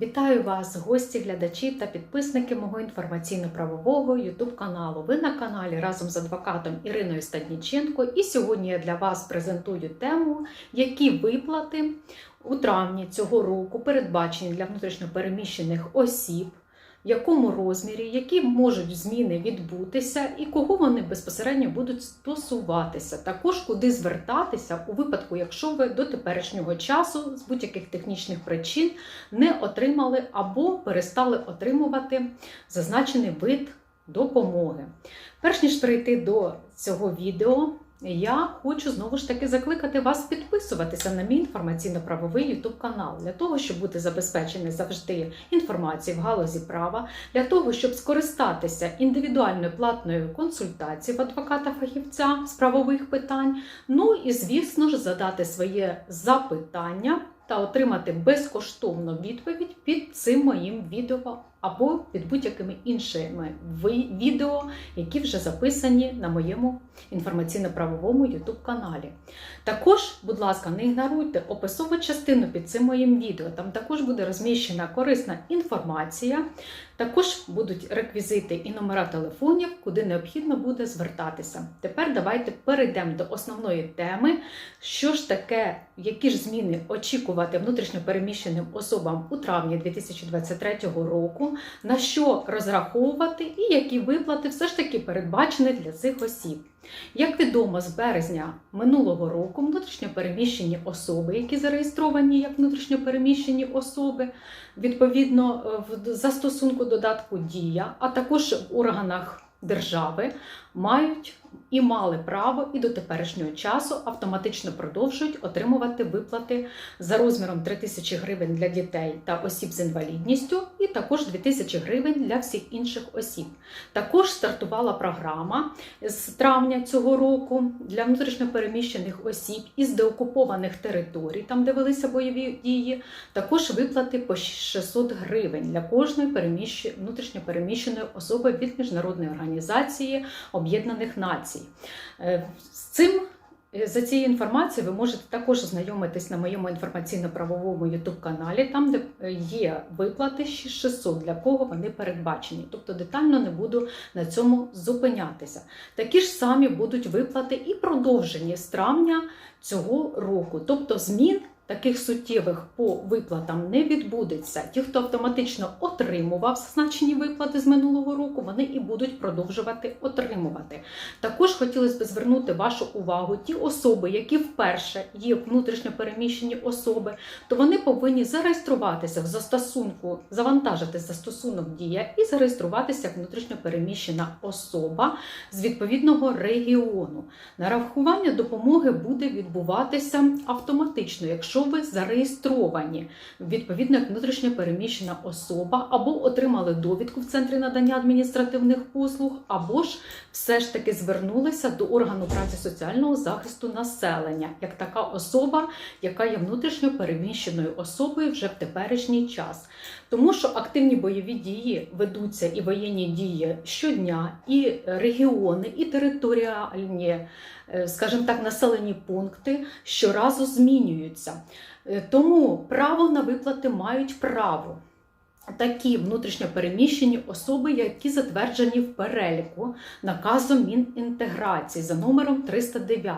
Вітаю вас, гості, глядачі та підписники мого інформаційно-правового YouTube каналу. Ви на каналі разом з адвокатом Іриною Стадніченко. І сьогодні я для вас презентую тему, які виплати у травні цього року передбачені для внутрішньопереміщених осіб, в якому розмірі, які можуть зміни відбутися, і кого вони безпосередньо будуть стосуватися. Також куди звертатися у випадку, якщо ви до теперішнього часу з будь-яких технічних причин не отримали або перестали отримувати зазначений вид допомоги. Перш ніж перейти до цього відео, я хочу знову ж таки закликати вас підписуватися на мій інформаційно-правовий YouTube канал для того, щоб бути забезпечені завжди інформацією в галузі права, для того, щоб скористатися індивідуальною платною консультацією в адвоката-фахівця з правових питань. Ну і, звісно ж, задати своє запитання та отримати безкоштовну відповідь під цим моїм відео або під будь-якими іншими відео, які вже записані на моєму інформаційно-правовому YouTube каналі. Також, будь ласка, не ігноруйте описову частину під цим моїм відео. Там також буде розміщена корисна інформація. Також будуть реквізити і номера телефонів, куди необхідно буде звертатися. Тепер давайте перейдемо до основної теми. Що ж таке, які ж зміни очікувати внутрішньопереміщеним особам у травні 2023 року, на що розраховувати і які виплати все ж таки передбачені для цих осіб. Як відомо, з березня минулого року внутрішньопереміщені особи, які зареєстровані як внутрішньопереміщені особи, відповідно е, в застосунку додатку Дія, а також в органах держави, мають і мали право і до теперішнього часу автоматично продовжують отримувати виплати за розміром 3 тисячі гривень для дітей та осіб з інвалідністю, і також 2 тисячі гривень для всіх інших осіб. Також стартувала програма з травня цього року для внутрішньопереміщених осіб із деокупованих територій, там де велися бойові дії, також виплати по 600 гривень для кожної переміщ... внутрішньопереміщеної особи від міжнародної організації Об'єднаних Націй. Е, З цим е, за цією інформацією ви можете також ознайомитись на моєму інформаційно-правовому youtube каналі, там де е, є виплати 600, для кого вони передбачені. Тобто детально не буду на цьому зупинятися. Такі ж самі будуть виплати і продовжені з травня цього року. Тобто змін таких суттєвих по виплатам не відбудеться. Ті, хто автоматично отримував зазначені виплати з минулого року, вони і будуть продовжувати отримувати. Також хотілося б звернути вашу увагу, ті особи, які вперше є внутрішньо переміщені особи, то вони повинні зареєструватися в застосунку, завантажити застосунок Дія і зареєструватися як внутрішньо особа з відповідного регіону. Нарахування допомоги буде відбуватися автоматично, якщо ви зареєстровані відповідно як внутрішньо переміщена особа, або отримали довідку в центрі надання адміністративних послуг, або ж все ж таки звернулися до органу праці соціального захисту населення, як така особа, яка є внутрішньо переміщеною особою вже в теперішній час. Тому що активні бойові дії ведуться і воєнні дії щодня, і регіони, і територіальні, е, скажімо так, населені пункти щоразу змінюються. Е, Тому право на виплати мають право. Такі внутрішньо переміщені особи, які затверджені в переліку наказом Мінінтеграції за номером 309.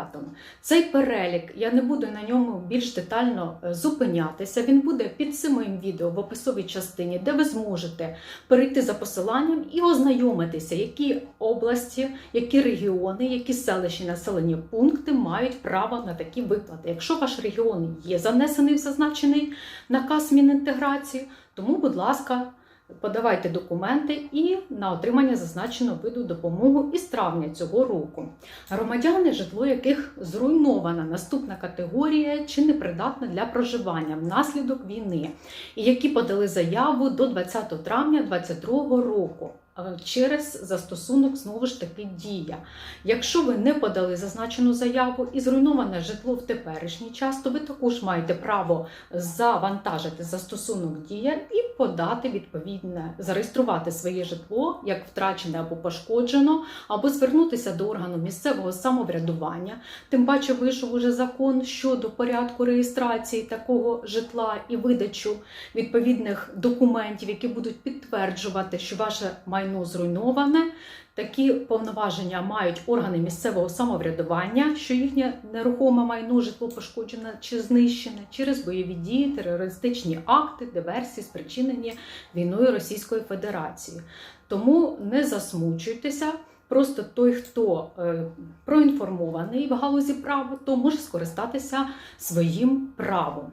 Цей перелік я не буду на ньому більш детально е, зупинятися. Він буде під цим відео в описовій частині, де ви зможете перейти за посиланням і ознайомитися, які області, які регіони, які селищі населені пункти мають право на такі виплати. Якщо ваш регіон є занесений в зазначений наказ Мінінтеграції, тому, будь ласка, подавайте документи і на отримання зазначеного виду допомоги із травня цього року. Громадяни, житло яких зруйнована наступна категорія чи непридатна для проживання внаслідок війни, і які подали заяву до 20 травня 2022 року. Е, через застосунок знову ж таки дія. Якщо ви не подали зазначену заяву і зруйноване житло в теперішній час, то ви також маєте право завантажити застосунок дія і подати відповідне, зареєструвати своє житло як втрачене або пошкоджено, або звернутися до органу місцевого самоврядування. Тим паче вийшов уже закон щодо порядку реєстрації такого житла і видачу відповідних документів, які будуть підтверджувати, що ваше майно зруйноване. Такі повноваження мають органи місцевого самоврядування, що їхнє нерухоме майно, житло пошкоджене чи знищене через бойові дії, терористичні акти, диверсії, спричинені війною Російської Федерації. Тому не засмучуйтеся. Просто той, хто е, проінформований в галузі права, то може скористатися своїм правом.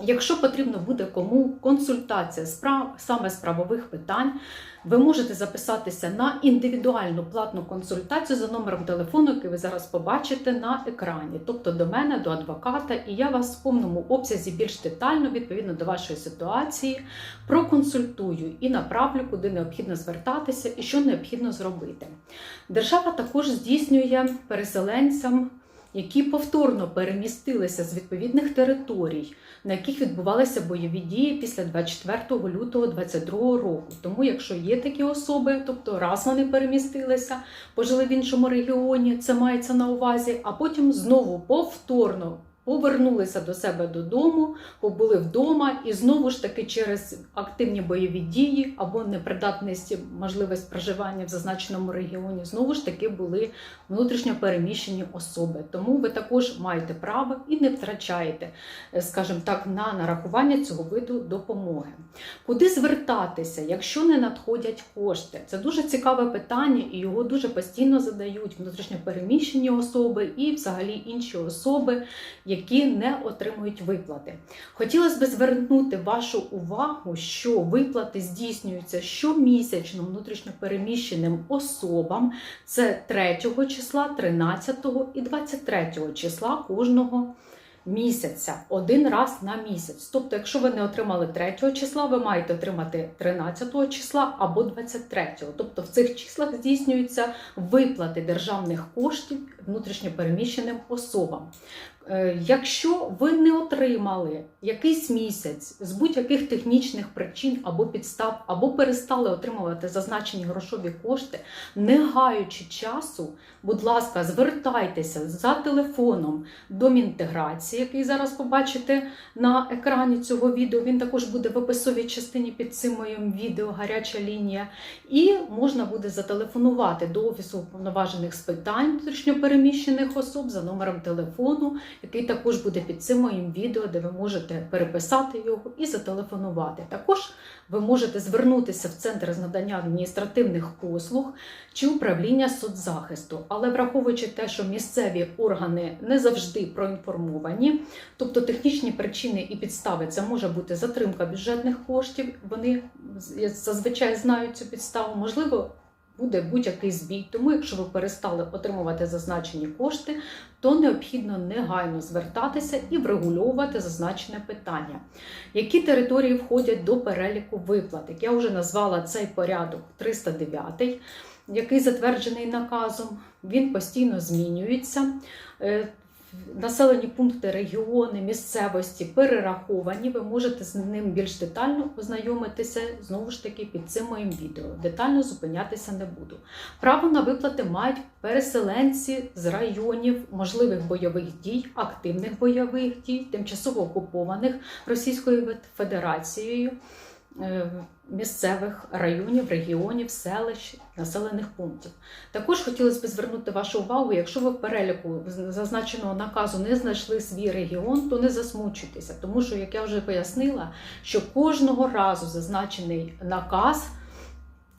Якщо потрібно буде кому консультація з прав, саме з правових питань, ви можете записатися на індивідуальну платну консультацію за номером телефону, який ви зараз побачите на екрані, тобто до мене, до адвоката, і я вас в повному обсязі більш детально, відповідно до вашої ситуації, проконсультую і направлю, куди необхідно звертатися і що необхідно зробити. Держава також здійснює переселенцям. Які повторно перемістилися з відповідних територій, на яких відбувалися бойові дії після 24 лютого 2022 року. Тому, якщо є такі особи, тобто раз вони перемістилися, пожили в іншому регіоні, це мається на увазі, а потім знову повторно. Повернулися до себе додому, побули вдома, і знову ж таки через активні бойові дії або непридатність можливість проживання в зазначеному регіоні, знову ж таки були внутрішньо переміщені особи. Тому ви також маєте право і не втрачаєте, е, скажімо так, на нарахування цього виду допомоги. Куди звертатися, якщо не надходять кошти? Це дуже цікаве питання, і його дуже постійно задають внутрішньо переміщені особи і взагалі інші особи, які не отримують виплати. Хотілося б звернути вашу увагу, що виплати здійснюються щомісячно внутрішньо переміщеним особам. Це 3 числа, 13 і 23 числа кожного місяця, один раз на місяць. Тобто, якщо ви не отримали 3 числа, ви маєте отримати 13 числа або 23. Тобто в цих числах здійснюються виплати державних коштів внутрішньопереміщеним особам. Е, Якщо ви не отримали якийсь місяць з будь-яких технічних причин або підстав, або перестали отримувати зазначені грошові кошти, не гаючи часу, будь ласка, звертайтеся за телефоном до Мінтеграції, який зараз побачите на екрані цього відео. Він також буде в описовій частині під цим моїм відео гаряча лінія. І можна буде зателефонувати до Офісу уповноважених з питань внутрішньопереміщених особ за номером телефону який також буде під цим моїм відео, де ви можете переписати його і зателефонувати. Також ви можете звернутися в центр з надання адміністративних послуг чи управління соцзахисту, але враховуючи те, що місцеві органи не завжди проінформовані, тобто технічні причини і підстави це може бути затримка бюджетних коштів. Вони зазвичай знають цю підставу, можливо. Буде будь-який збій, тому якщо ви перестали отримувати зазначені кошти, то необхідно негайно звертатися і врегульовувати зазначене питання. Які території входять до переліку виплат? Як я вже назвала цей порядок 309, який затверджений наказом, він постійно змінюється. Населені пункти, регіони, місцевості перераховані. Ви можете з ним більш детально ознайомитися знову ж таки під цим моїм відео. Детально зупинятися не буду. Право на виплати мають переселенці з районів можливих бойових дій, активних бойових дій, тимчасово окупованих Російською Федерацією. Е, Місцевих районів, регіонів, селищ, населених пунктів. Також хотілося б звернути вашу увагу, якщо ви в переліку зазначеного наказу не знайшли свій регіон, то не засмучуйтеся, тому що, як я вже пояснила, що кожного разу зазначений наказ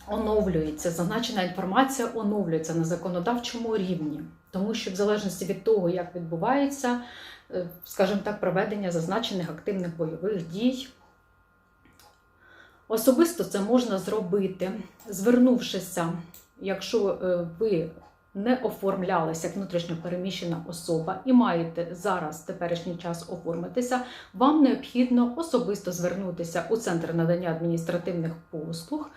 оновлюється, зазначена інформація оновлюється на законодавчому рівні, тому що в залежності від того, як відбувається, е, скажімо так, проведення зазначених активних бойових дій. Особисто це можна зробити, звернувшися, якщо е, ви не оформлялися як внутрішньо особа і маєте зараз теперішній час оформитися, вам необхідно особисто звернутися у центр надання адміністративних послуг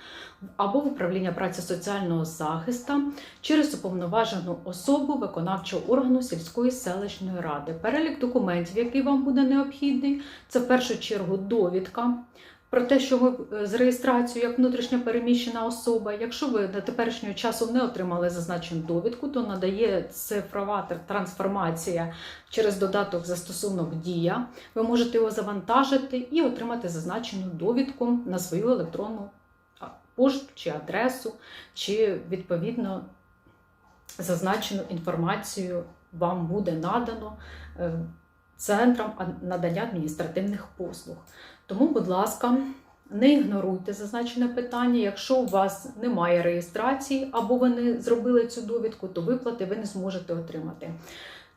або в управління праці соціального захисту через уповноважену особу виконавчого органу сільської селищної ради. Перелік документів, який вам буде необхідний, це в першу чергу довідка. Про те, що ви е, з реєстрацією як внутрішньо переміщена особа, якщо ви до теперішнього часу не отримали зазначену довідку, то надає цифрова трансформація через додаток застосунок Дія. Ви можете його завантажити і отримати зазначену довідку на свою електронну пошту чи адресу, чи відповідно зазначену інформацію вам буде надано центром надання адміністративних послуг. Тому, будь ласка, не ігноруйте зазначене питання. Якщо у вас немає реєстрації або ви не зробили цю довідку, то виплати ви не зможете отримати.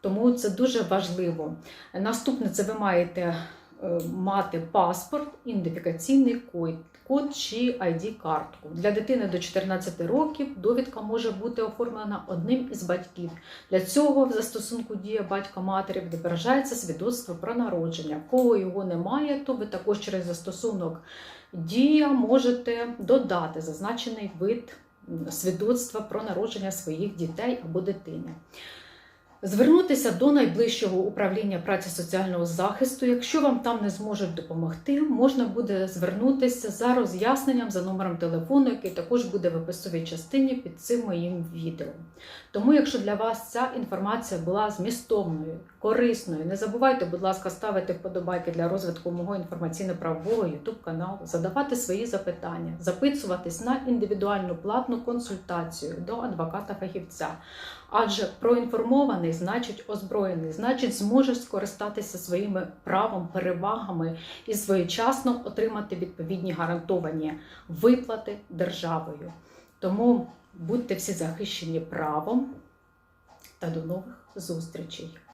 Тому це дуже важливо. Наступне це ви маєте е, мати паспорт, ідентифікаційний код, код чи ID-картку. Для дитини до 14 років довідка може бути оформлена одним із батьків. Для цього в застосунку дія батька матері відображається свідоцтво про народження. Кого його немає, то ви також через застосунок дія можете додати зазначений вид свідоцтва про народження своїх дітей або дитини. Звернутися до найближчого управління праці соціального захисту. Якщо вам там не зможуть допомогти, можна буде звернутися за роз'ясненням за номером телефону, який також буде в описовій частині під цим моїм відео. Тому, якщо для вас ця інформація була змістовною, корисною, не забувайте, будь ласка, ставити вподобайки для розвитку мого інформаційно-правового YouTube каналу, задавати свої запитання, записуватись на індивідуальну платну консультацію до адвоката-фахівця. Адже проінформований значить озброєний, значить зможе скористатися своїми правом, перевагами і своєчасно отримати відповідні гарантовані виплати державою. Тому будьте всі захищені правом та до нових зустрічей.